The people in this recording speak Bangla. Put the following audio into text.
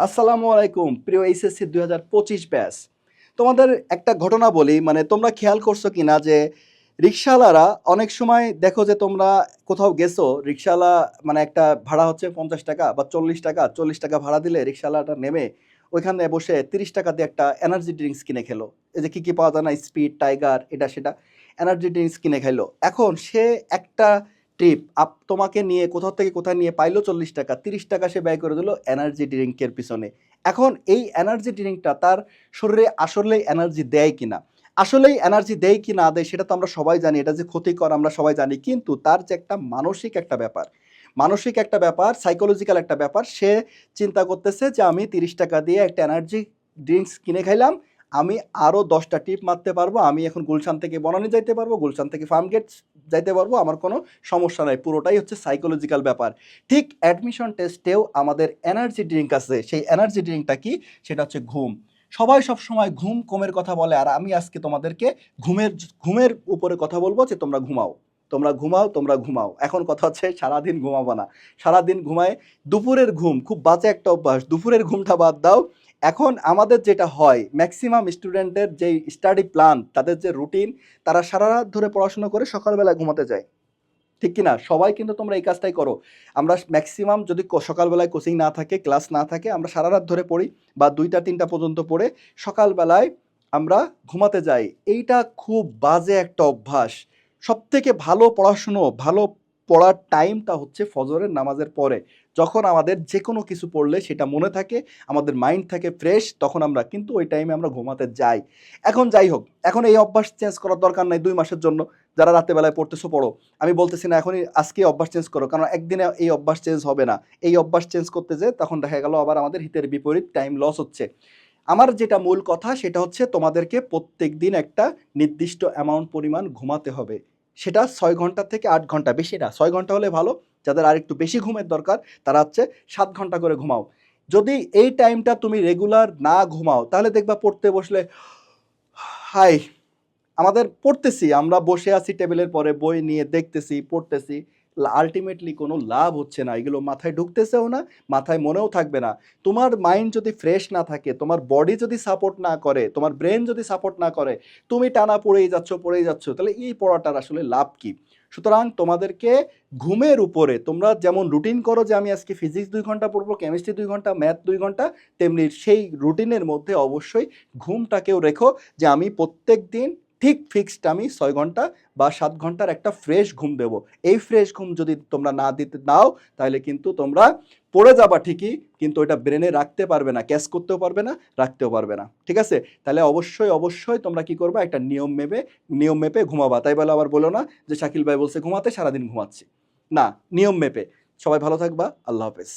আসসালামু আলাইকুম, প্রিয় এইচএসসি দুই হাজার পঁচিশ ব্যাস তোমাদের একটা ঘটনা বলি মানে তোমরা খেয়াল করছ কিনা যে রিক্সাওয়ালারা অনেক সময় দেখো যে তোমরা কোথাও গেছো রিক্সাওয়ালা মানে একটা ভাড়া হচ্ছে পঞ্চাশ টাকা বা চল্লিশ টাকা চল্লিশ টাকা ভাড়া দিলে রিক্সাওয়ালাটা নেমে ওইখানে বসে তিরিশ টাকা দিয়ে একটা এনার্জি ড্রিঙ্কস কিনে খেলো। এই যে কী কী পাওয়া যায় না স্পিড টাইগার এটা সেটা এনার্জি ড্রিঙ্কস কিনে খেলো। এখন সে একটা ট্রিপ আপ, তোমাকে নিয়ে কোথাও থেকে কোথায় নিয়ে পাইলো চল্লিশ টাকা, তিরিশ টাকা সে ব্যয় করে দিল এনার্জি ড্রিঙ্কের পিছনে। এখন এই এনার্জি ড্রিঙ্কটা তার শরীরে আসলেই এনার্জি দেয় কিনা? আসলেই এনার্জি দেয় কি না দেয় সেটা তো আমরা সবাই জানি, এটা যে ক্ষতিকর আমরা সবাই জানি, কিন্তু তার যে একটা মানসিক একটা ব্যাপার, মানসিক একটা ব্যাপার সাইকোলজিক্যাল একটা ব্যাপার, সে চিন্তা করতেছে যে আমি তিরিশ টাকা দিয়ে একটা এনার্জি ড্রিঙ্কস কিনে খাইলাম, আমি আরও দশটা টিপ মারতে পারব, আমি এখন গুলশান থেকে বনানি যাইতে পারব, গুলশান থেকে ফার্মগেট যাইতে পারব, আমার কোনো সমস্যা নাই। পুরোটাই হচ্ছে সাইকোলজিক্যাল ব্যাপার। ঠিক অ্যাডমিশন টেস্টেও আমাদের এনার্জি ড্রিঙ্ক আছে। সেই এনার্জি ড্রিঙ্কটা কি? সেটা হচ্ছে ঘুম। সবাই সব সময় ঘুম কমের কথা বলে, আর আমি আজকে তোমাদেরকে ঘুমের ঘুমের উপরে কথা বলব যে তোমরা ঘুমাও। তোমরা ঘুমাও তোমরা ঘুমাও। এখন কথা হচ্ছে সারাদিন ঘুমাবো না। সারাদিন ঘুমায়, দুপুরের ঘুম, খুব বাজে একটা অভ্যাস। দুপুরের ঘুমটা বাদ দাও এখন আমাদের যেটা হয় ম্যাক্সিমাম স্টুডেন্টের যে স্টাডি প্ল্যান তাদের যে রুটিন তারা সারা রাত ধরে পড়াশোনা করে সকালবেলা ঘুমাতে যায়। ঠিক কি না সবাই কিন্তু তোমরা এই কাজটাই করো। আমরা ম্যাক্সিমাম যদি সকালবেলায় কোচিং না থাকে ক্লাস না থাকে, আমরা সারা রাত ধরে পড়ি বা দুইটা, তিনটা পর্যন্ত পড়ে সকালবেলায় আমরা ঘুমাতে যাই। এইটা খুব বাজে একটা অভ্যাস। সব থেকে ভালো পড়াশুনো, ভালো পড়ার টাইমটা হচ্ছে ফজরের নামাজের পরে। যখন আমাদের যে কোনো কিছু পড়লে সেটা মনে থাকে, আমাদের মাইন্ড থাকে ফ্রেশ তখন আমরা কিন্তু ওই টাইমে আমরা ঘুমাতে যাই। এখন যাই হোক, এখন এই অভ্যাস চেঞ্জ করার দরকার নাই দুই মাসের জন্য। যারা রাতের বেলায় পড়তেছো, পড়ো। আমি বলতেছি না এখনই আজকে অভ্যাস চেঞ্জ করো, কারণ একদিনে এই অভ্যাস চেঞ্জ হবে না। এই অভ্যাস চেঞ্জ করতে যে তখন দেখা গেল আবার আমাদের হিতের বিপরীত টাইম লস হচ্ছে। আমার যেটা মূল কথা, সেটা হচ্ছে তোমাদেরকে প্রত্যেক দিন একটা নির্দিষ্ট অ্যামাউন্ট পরিমাণ ঘুমাতে হবে। সেটা ছয় ঘণ্টা থেকে আট ঘণ্টা, বেশি না। ছয় ঘণ্টা হলে ভালো, যাদের আর একটু বেশি ঘুমের দরকার, তারা হচ্ছে সাত ঘণ্টা করে ঘুমাও। যদি এই টাইমটা তুমি রেগুলার না ঘুমাও, তাহলে দেখবা পড়তে বসলে, হাই, আমাদের পড়তেছি, আমরা বসে আছি টেবিলের পরে, বই নিয়ে দেখতেছি, পড়তেছি। আলটিমেটলি কোনো লাভ হচ্ছে না। এগুলো মাথায় ঢুকতেছেও না, মাথায় মনেও থাকবে না। তোমার মাইন্ড যদি ফ্রেশ না থাকে, তোমার বডি যদি সাপোর্ট না করে, তোমার ব্রেন যদি সাপোর্ট না করে, তুমি টানা পড়েই যাচ্ছ পড়েই যাচ্ছ, তাহলে এই পড়াটার আসলে লাভ কি? সুতরাং তোমাদেরকে ঘুমের উপরে, তোমরা যেমন রুটিন করো যে আমি আজকে ফিজিক্স দুই ঘণ্টা পড়ব কেমিস্ট্রি দুই ঘণ্টা ম্যাথ দুই ঘণ্টা, তেমনি সেই রুটিনের মধ্যে অবশ্যই ঘুমটাকেও রেখো যে আমি প্রত্যেক দিন ঠিক ফিক্সড আমি ছয় ঘণ্টা বা সাত ঘণ্টার একটা ফ্রেশ ঘুম দেব। এই ফ্রেশ ঘুম যদি তোমরা না দিতে নাও তাহলে কিন্তু তোমরা পড়ে যাবা ঠিকই, কিন্তু ওটা ব্রেনে রাখতে পারবে না ক্যাশ করতেও পারবে না, রাখতেও পারবে না। ঠিক আছে? তাহলে অবশ্যই অবশ্যই তোমরা কি করবা, একটা নিয়ম মেপে নিয়ম মেপে ঘুমাবা। তাই বলে আবার বলো না যে শাকিল ভাই বলছে, ঘুমাতে সারাদিন ঘুমাচ্ছি। না, নিয়ম মেপে। সবাই ভালো থাকবা, আল্লাহ হাফেজ।